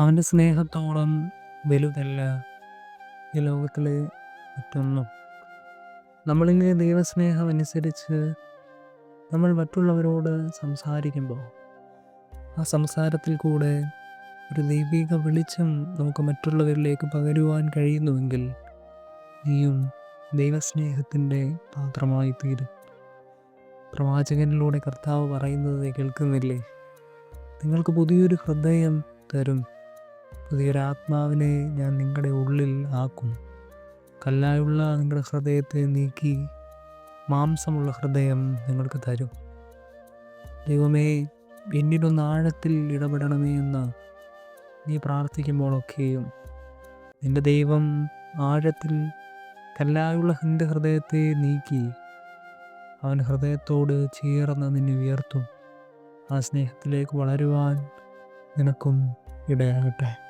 അവന്റെ സ്നേഹത്തോളം വലുതല്ല ഈ ലോകത്തിലെ മറ്റൊന്നും. നമ്മളിങ്ങനെ ദൈവസ്നേഹം അനുസരിച്ച് നമ്മൾ മറ്റുള്ളവരോട് സംസാരിക്കുമ്പോൾ ആ സംസാരത്തിൽ കൂടെ ഒരു ദൈവിക വെളിച്ചം നമുക്ക് മറ്റുള്ളവരിലേക്ക് പകരുവാൻ കഴിയുന്നുവെങ്കിൽ നീയും ദൈവസ്നേഹത്തിന്റെ പാത്രമായി തീരും പ്രവാചകനിലൂടെ കർത്താവ് പറയുന്നത് കേൾക്കുന്നില്ലേ? നിങ്ങൾക്ക് പുതിയൊരു ഹൃദയം തരും. പുതിയൊരു ആത്മാവിനെ ഞാൻ നിങ്ങളുടെ ഉള്ളിൽ ആക്കും. കല്ലായുള്ള നിങ്ങളുടെ ഹൃദയത്തെ നീക്കി മാംസമുള്ള ഹൃദയം നിങ്ങൾക്ക് തരും. ദൈവമേ എന്നിലൊന്ന് ആഴത്തിൽ ഇടപെടണമേ എന്ന് നീ പ്രാർത്ഥിക്കുമ്പോഴൊക്കെയും നിന്റെ ദൈവം ആഴത്തിൽ കല്ലായുള്ള നിന്റെ ഹൃദയത്തെ നീക്കി അവൻ ഹൃദയത്തോട് ചേർന്ന് നിന്നെ ഉയർത്തും. ആ സ്നേഹത്തിലേക്ക് വളരുവാൻ നിനക്കും ഇടയാകട്ടെ.